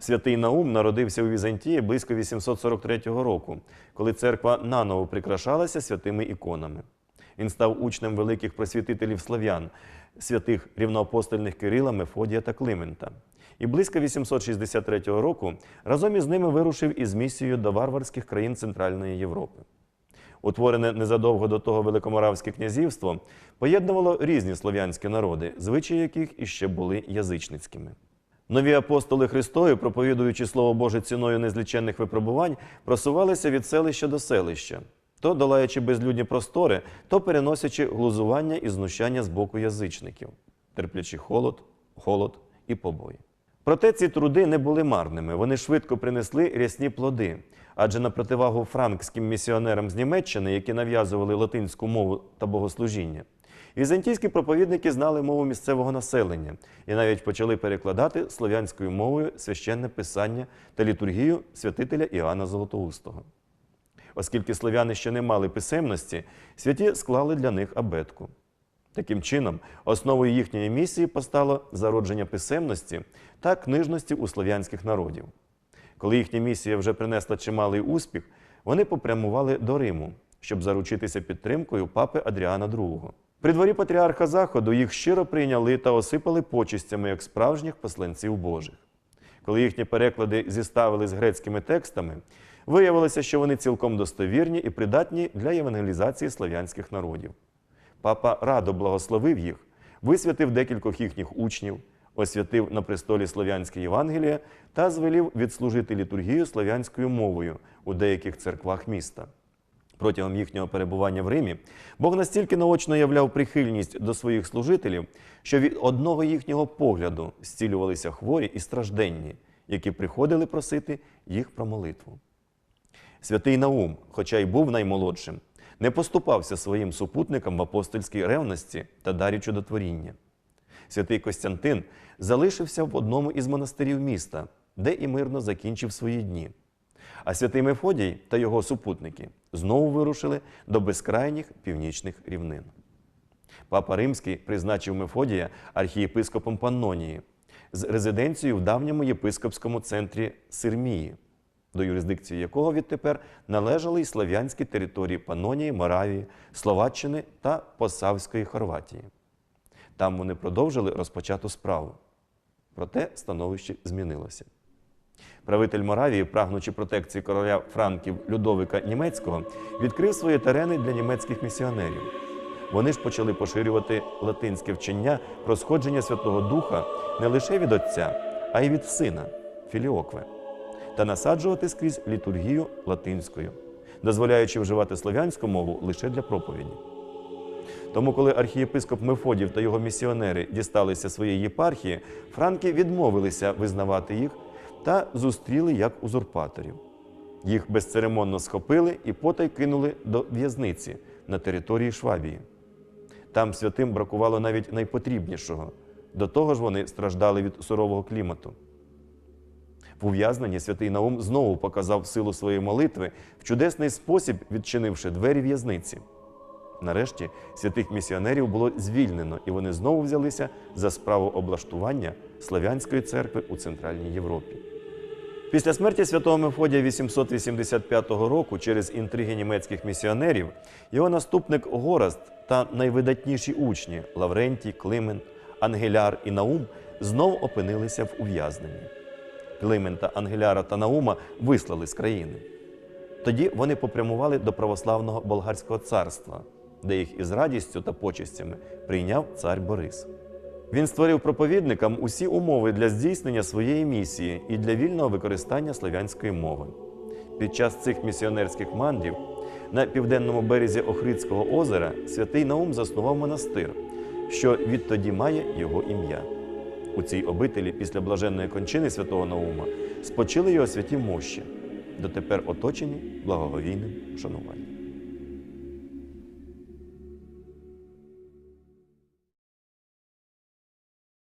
Святий Наум народився у Візантії близько 843 року, коли церква наново прикрашалася святими іконами. Він став учнем великих просвітителів слав'ян, святих рівноапостольних Кирила, Мефодія та Климента. І близько 863 року разом із ними вирушив із місією до варварських країн Центральної Європи. Утворене незадовго до того Великоморавське князівство поєднувало різні слов'янські народи, звичаї яких іще були язичницькими. Нові апостоли Христові, проповідуючи Слово Боже ціною незліченних випробувань, просувалися від селища до селища, то долаючи безлюдні простори, то переносячи глузування і знущання з боку язичників, терплячи холод, холод і побої. Проте ці труди не були марними, вони швидко принесли рясні плоди. Адже на противагу франкським місіонерам з Німеччини, які нав'язували латинську мову та богослужіння, візантійські проповідники знали мову місцевого населення і навіть почали перекладати слов'янською мовою священне писання та літургію святителя Іоанна Золотоустого. Оскільки слов'яни ще не мали писемності, святі склали для них абетку. Таким чином, основою їхньої місії постало зародження писемності та книжності у слов'янських народів. Коли їхня місія вже принесла чималий успіх, вони попрямували до Риму, щоб заручитися підтримкою папи Адріана II. При дворі патріарха Заходу їх щиро прийняли та осипали почистями як справжніх посланців Божих. Коли їхні переклади зіставили з грецькими текстами, виявилося, що вони цілком достовірні і придатні для євангелізації слав'янських народів. Папа радо благословив їх, висвятив декількох їхніх учнів, освятив на престолі Слов'янське Євангеліє та звелів відслужити літургію слов'янською мовою у деяких церквах міста. Протягом їхнього перебування в Римі Бог настільки наочно являв прихильність до своїх служителів, що від одного їхнього погляду зцілювалися хворі і стражденні, які приходили просити їх про молитву. Святий Наум, хоча й був наймолодшим, не поступався своїм супутникам в апостольській ревності та дарі чудотворіння. Святий Костянтин залишився в одному із монастирів міста, де і мирно закінчив свої дні. А святий Мефодій та його супутники знову вирушили до безкрайніх північних рівнин. Папа Римський призначив Мефодія архієпископом Паннонії з резиденцією в давньому єпископському центрі Сирмії, до юрисдикції якого відтепер належали й слав'янські території Панонії, Моравії, Словаччини та Посавської Хорватії. Там вони продовжили розпочату справу. Проте становище змінилося. Правитель Моравії, прагнучи протекції короля Франків Людовика Німецького, відкрив свої терени для німецьких місіонерів. Вони ж почали поширювати латинське вчення про сходження Святого Духа не лише від Отця, а й від Сина Філіокве, та насаджувати скрізь літургію латинською, дозволяючи вживати слов'янську мову лише для проповіді. Тому, коли архієпископ Мефодів та його місіонери дісталися своєї єпархії, франки відмовилися визнавати їх та зустріли як узурпаторів. Їх безцеремонно схопили і потай кинули до в'язниці на території Швабії. Там святим бракувало навіть найпотрібнішого. До того ж вони страждали від сурового клімату. В ув'язненні святий Наум знову показав силу своєї молитви в чудесний спосіб, відчинивши двері в'язниці. Нарешті святих місіонерів було звільнено, і вони знову взялися за справу облаштування Славянської церкви у Центральній Європі. Після смерті святого Мефодія 885 року через інтриги німецьких місіонерів його наступник Гораст та найвидатніші учні Лаврентій, Климент, Ангеляр і Наум знов опинилися в ув'язненні. Климента, Ангеляра та Наума вислали з країни. Тоді вони попрямували до православного болгарського царства, де їх із радістю та почестями прийняв цар Борис. Він створив проповідникам усі умови для здійснення своєї місії і для вільного використання слов'янської мови. Під час цих місіонерських мандрів на південному березі Охридського озера святий Наум заснував монастир, що відтоді має його ім'я. У цій обителі після блаженної кончини святого Наума спочили його святі мощі, дотепер оточені благоговійним шануванням.